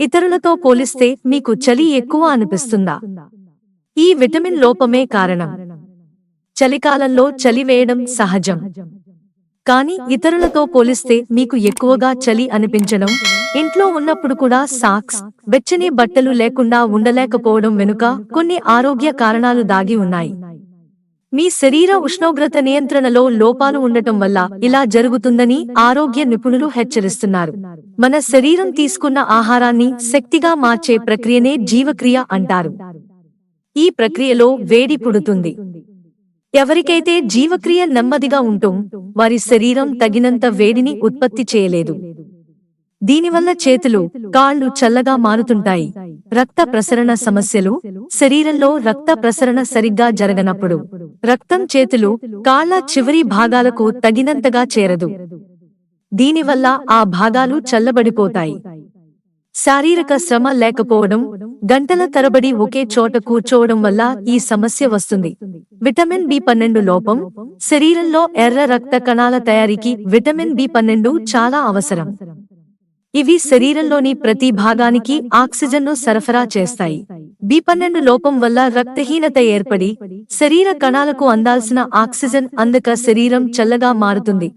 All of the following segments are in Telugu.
ఇతరులతో పోలిస్తే మీకు చలి ఎక్కువ అనిపిస్తుందా? ఈ విటమిన్ లోపమే కారణం. చలికాలంలో చలి వేయడం సహజం. కానీ ఇతరులతో పోలిస్తే మీకు ఎక్కువగా చలి అనిపించడం ఇంట్లో ఉన్నప్పుడు కూడా సాక్స్ వెచ్చని బట్టలు లేకుండా ఉండలేకపోవడం వెనుక కొన్ని ఆరోగ్య కారణాలు దాగి ఉన్నాయి. మీ శరీర ఉష్ణోగ్రత నియంత్రణలో లోపాలు ఉండటం వల్ల ఇలా జరుగుతుందని ఆరోగ్య నిపుణులు హెచ్చరిస్తున్నారు. మన శరీరం తీసుకున్న ఆహారాన్ని శక్తిగా మార్చే ప్రక్రియనే జీవక్రియ అంటారు. ఈ ప్రక్రియలో వేడి పుడుతుంది. ఎవరికైతే జీవక్రియ నెమ్మదిగా ఉంటూ వారి శరీరం తగినంత వేడిని ఉత్పత్తి చేయలేదు. దీనివల్ల చేతులు కాళ్ళు చల్లగా మారుతుంటాయి. రక్త ప్రసరణ సమస్యలు శరీరంలో రక్త ప్రసరణ సరిగ్గా జరగనప్పుడు రక్తం చేతులు కాళ్ళ చివరి భాగాలకు తగినంతగా చేరదు. దీనివల్ల ఆ భాగాలు చల్లబడిపోతాయి. శారీరక శ్రమ లేకపోవడం గంటల తరబడి ఒకే చోట కూర్చోవడం వల్ల ఈ సమస్య వస్తుంది. విటమిన్ బి పన్నెండు లోపం శరీరంలో ఎర్ర రక్త కణాల తయారీకి విటమిన్ బి పన్నెండు చాలా అవసరం. ఇవి శరీరంలోని ప్రతి భాగానికి ఆక్సిజన్ను సరఫరా చేస్తాయి. బి పన్నెండు లోపం వల్ల రక్తహీనత ఏర్పడి శరీర కణాలకు అందాల్సిన ఆక్సిజన్ అందక శరీరం చల్లగా మారుతుంది.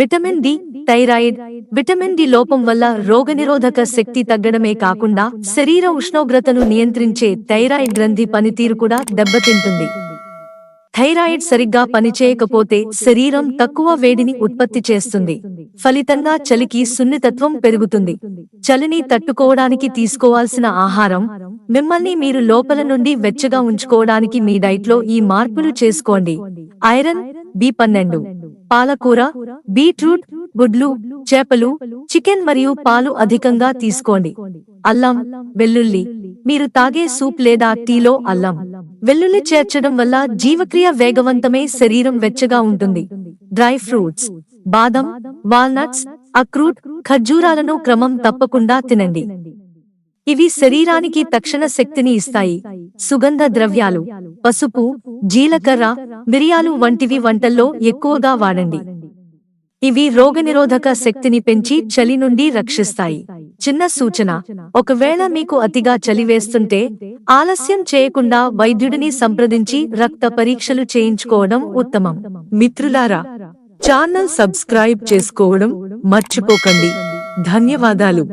Vitamin D thyroid vitamin D లోపం వల్ల రోగనిరోధక శక్తి తగ్గడమే కాకుండా శరీర ఉష్ణోగ్రతను నియంత్రించే థైరాయిడ్ గ్రంథి పనితీరు కూడా దెబ్బతింటుంది. థైరాయిడ్ సరిగ్గా పనిచేయకపోతే శరీరం తక్కువ వేడిని ఉత్పత్తి చేస్తుంది. ఫలితంగా చలికి సున్నితత్వం పెరుగుతుంది. చలిని తట్టుకోవడానికి తీసుకోవాల్సిన ఆహారం మిమ్మల్ని మీరు లోపల నుండి వెచ్చగా ఉంచుకోవడానికి మీ డైట్లో ఈ మార్పులు చేసుకోండి. ఐరన్ బి పన్నెండు. పాలకూర బీట్రూట్ గుడ్లు చేపలు చికెన్ మరియు పాలు అధికంగా తీసుకోండి. అల్లం వెల్లుల్లి మీరు తాగే సూప్ లేదా టీలో అల్లం వెల్లుల్లి చేర్చడం వల్ల జీవక్రియ వేగవంతమే శరీరం వెచ్చగా ఉంటుంది. డ్రై ఫ్రూట్స్ బాదం వాల్నట్స్ అక్రూట్ ఖర్జూరాలను క్రమం తప్పకుండా తినండి. ఇవి శరీరానికి తక్షణ శక్తిని ఇస్తాయి. సుగంధ ద్రవ్యాలు పసుపు జీలకర్ర మిరియాలు వంటివి వంటల్లో ఎక్కువగా వాడండి. ఇవి రోగనిరోధక శక్తిని పెంచి చలి నుండి రక్షిస్తాయి. చిన్న సూచన. ఒకవేళ మీకు అతిగా చలి వేస్తుంటే ఆలస్యం చేయకుండా వైద్యుడిని సంప్రదించి రక్త పరీక్షలు చేయించుకోవడం ఉత్తమం. మిత్రులారా ఛానల్ సబ్స్క్రైబ్ చేసుకోవడం మర్చిపోకండి. ధన్యవాదాలు.